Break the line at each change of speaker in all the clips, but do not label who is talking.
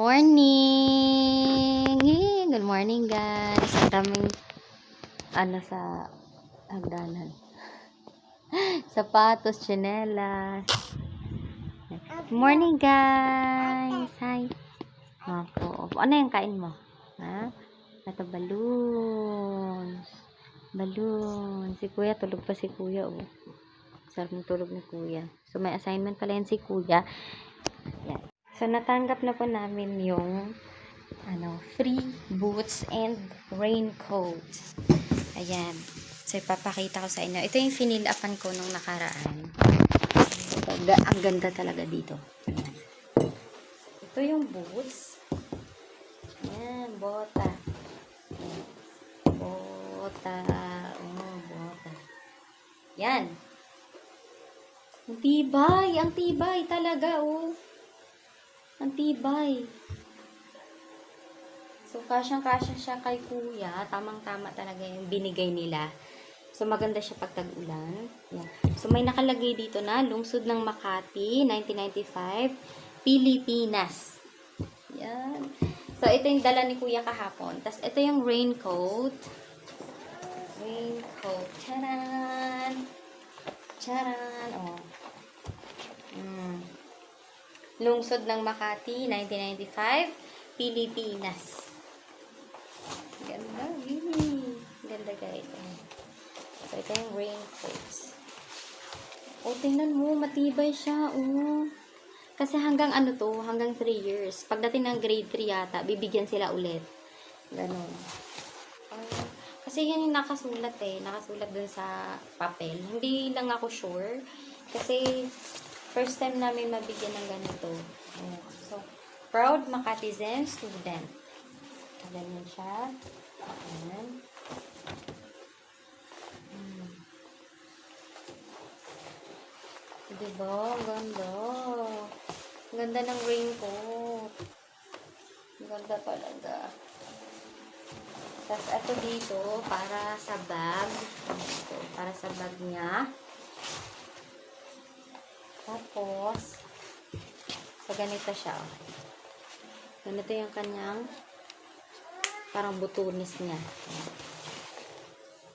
Morning! Good morning, guys. Ang daming ano sa hagdanan. Sapatos, tsinelas. Morning, guys. Hi. Ako. Ano yung kain mo? Ha? Ito, balloons. Balloons. Si kuya, tulog pa si kuya, oh. Sarap ng tulog ni kuya. So, may assignment pala yan si kuya. So, natanggap na po namin yung ano, free boots and raincoats. Ayan. So, ipapakita ko sa inyo. Ito yung finill upan ko nung nakaraan. So, ang ganda talaga dito. Ito yung boots. Ayan, bota. Bota. Oh, bota. Yan. Ang tibay. Ang tibay talaga, oh. Ang tibay. So, kasyang-kasya siya kay kuya. Tamang-tama talaga yung binigay nila. So, maganda siya pag tag-ulan. So, may nakalagay dito na Lungsod ng Makati, 1995, Pilipinas. Yan. So, ito yung dala ni kuya kahapon. Tapos, ito yung raincoat. Raincoat. Charan! Charan! Oh. Mm. Lungsod ng Makati, 1995, Pilipinas. Ganda, really. Ganda guys. So, ito yung raincoats. O, tingnan mo, matibay siya, oh. Kasi hanggang ano to, hanggang 3 years. Pagdating ng grade 3 yata, bibigyan sila ulit. Ganon. Ah, kasi yan yung nakasulat eh. Nakasulat dun sa papel. Hindi lang ako sure. Kasi first time namin mabigyan ng ganito. Ayan. So, proud Makatizen student. Ganyan siya. Ayan. Hmm. Diba? Ang ganda. Ang ganda ng raincoat. Ang ganda talaga. Tapos, ito dito, para sa bag. Ito, para sa bag niya. Tapos, so ganito siya. oh. Ganito yung kanyang parang butunis niya.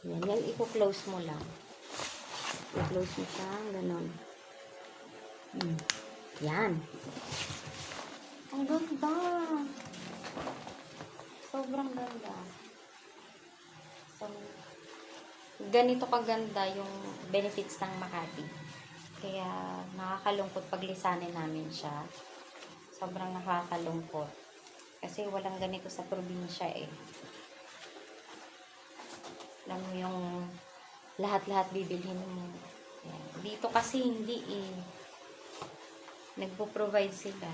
Yan, yan i-close mo lang. I-close mo siya, ganon. Hmm. Yan. Ang ganda. Sobrang ganda. So, ganito kaganda yung benefits ng Makati. Kaya nakakalungkot pag lisanin namin siya. Sobrang nakakalungkot. Kasi walang ganito sa probinsya eh. Alam mo yung lahat-lahat bibilhin mo. Yan. Dito kasi hindi eh. Nagpo-provide sila.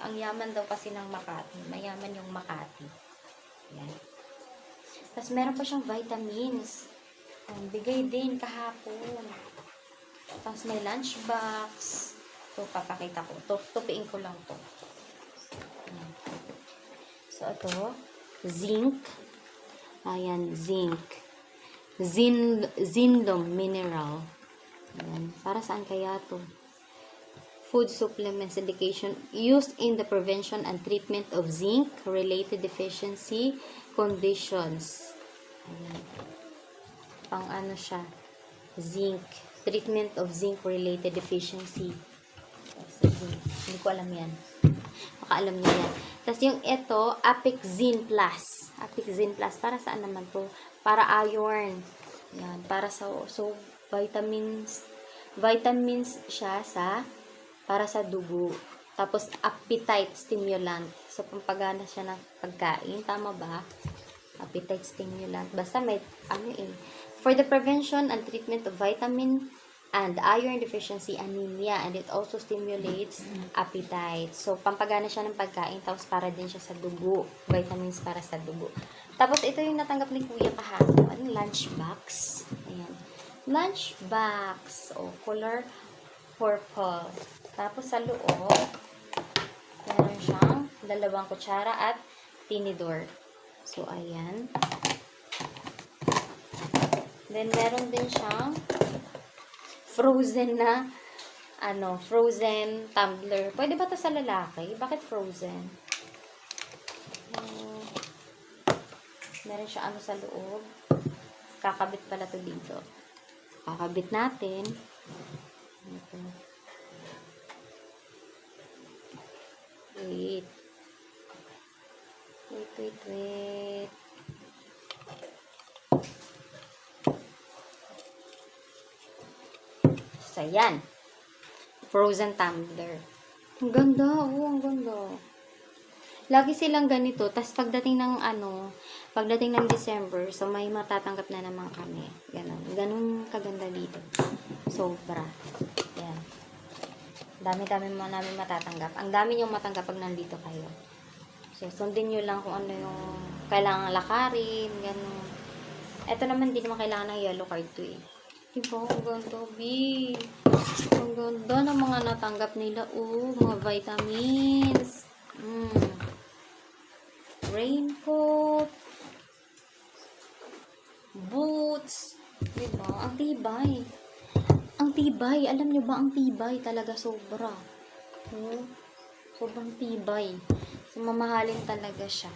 Ang yaman daw kasi ng Makati. Mayaman yung Makati. Yan. Tapos meron pa siyang vitamins. Ang bigay din kahapon. Tapos may lunchbox. So, papakita ko. To, tupiin ko lang to. So, ito. Zinc. Ayan, zinc. Zin, zindom mineral. Ayan. Para saan kaya to? Food supplements indication used in the prevention and treatment of zinc-related deficiency conditions. Ayan. Pang ano siya? Zinc. Treatment of zinc-related deficiency. Sa zinc. Hindi ko alam yan. Baka alam niya yan. Tapos yung ito, Apixin Plus. Apixin Plus. Para saan naman to? Para iron. Yan. Para sa, so, vitamins. Vitamins siya sa, para sa dugo. Tapos, appetite stimulant. So, pampagana siya ng pagkain. Tama ba? Appetite stimulant. Basta may, ano eh. For the prevention and treatment of vitamin and iron deficiency anemia and it also stimulates appetite. So, pampagana siya ng pagkain tapos para din siya sa dugo. Vitamins para sa dugo. Tapos, ito yung natanggap ni Kuya kahapon. Lunchbox. Ayan. Lunchbox. O, color purple. Tapos, sa loob, meron siyang dalawang kutsara at tinidor. So, ayan. Then, meron din siyang frozen na, ano, frozen tumbler. Pwede ba to sa lalaki? Bakit frozen? Hmm. Meron siya ano sa loob. Kakabit pala to dito. Kakabit natin. Ito. Wait. Wait, wait, wait. So, yan. Frozen tumbler. Ang ganda, oh, ang ganda. Lagi silang ganito. Tapos pagdating ng ano, pagdating ng December, so may matatanggap na naman kami. Ganon. Ganon kaganda dito. Sobra. Yan. Dami-dami mo namin matatanggap. Ang dami nyo matanggap pag nandito kayo. So, sundin nyo lang kung ano yung kailangan lakarin, ganon. Ito naman, hindi naman kailangan ng yellow card to eh. Diba? Ang ganda, B. Ang ganda ng mga natanggap nila. Oh, mga vitamins. Mm. Raincoat. Boots. Diba? Ang tibay. Ang tibay. Alam nyo ba, ang tibay talaga sobra. Oh, sobrang tibay. Mamahalin talaga siya.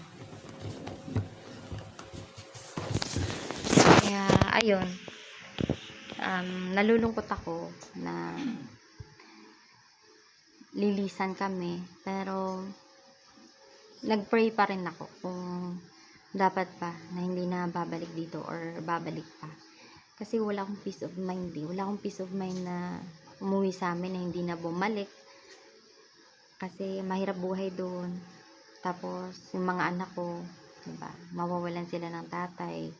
Kaya, ayun um, nalulungkot ako na lilisan kami. Pero, nagpray pa rin ako kung dapat pa na hindi na babalik dito or babalik pa. Kasi wala akong peace of mind eh. Wala akong peace of mind na umuwi sa amin na hindi na bumalik. Kasi mahirap buhay doon. Tapos, yung mga anak ko, diba, mawawalan sila ng tatay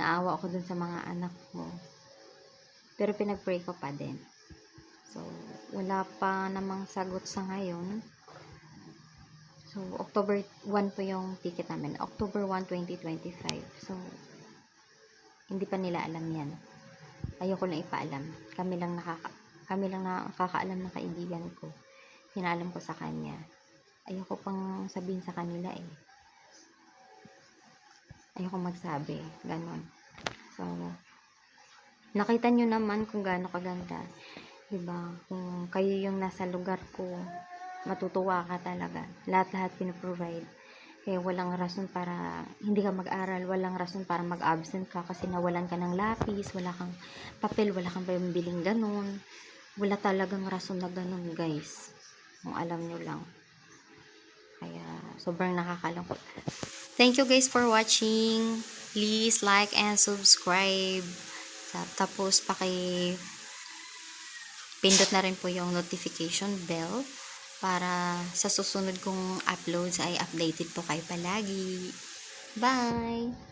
naawa ako dun sa mga anak ko. Pero pinag-pray ko pa din. So, wala pa namang sagot sa ngayon. So, October 1 po yung ticket namin. October 1, 2025. So, hindi pa nila alam yan. Ayoko na ipaalam. Kami lang nakaka kami lang nakakaalam ng kaibigan ko. Pinaalam ko sa kanya. Ayoko pang sabihin sa kanila eh ayoko magsabi. Ganon. So, nakita nyo naman kung gaano kaganda. Diba? Kung kayo yung nasa lugar ko, matutuwa ka talaga. Lahat-lahat pinaprovide. Kaya walang rason para hindi ka mag-aral, walang rason para mag-absent ka kasi nawalan ka ng lapis, wala kang papel, wala kang pambiling ganun. Wala talagang rason na ganun, guys. Kung alam nyo lang. Kaya, sobrang nakakalungkot. Thank you guys for watching. Please like and subscribe. Tapos paki pindot na rin po yung notification bell para sa susunod kong uploads ay updated po kayo palagi. Bye!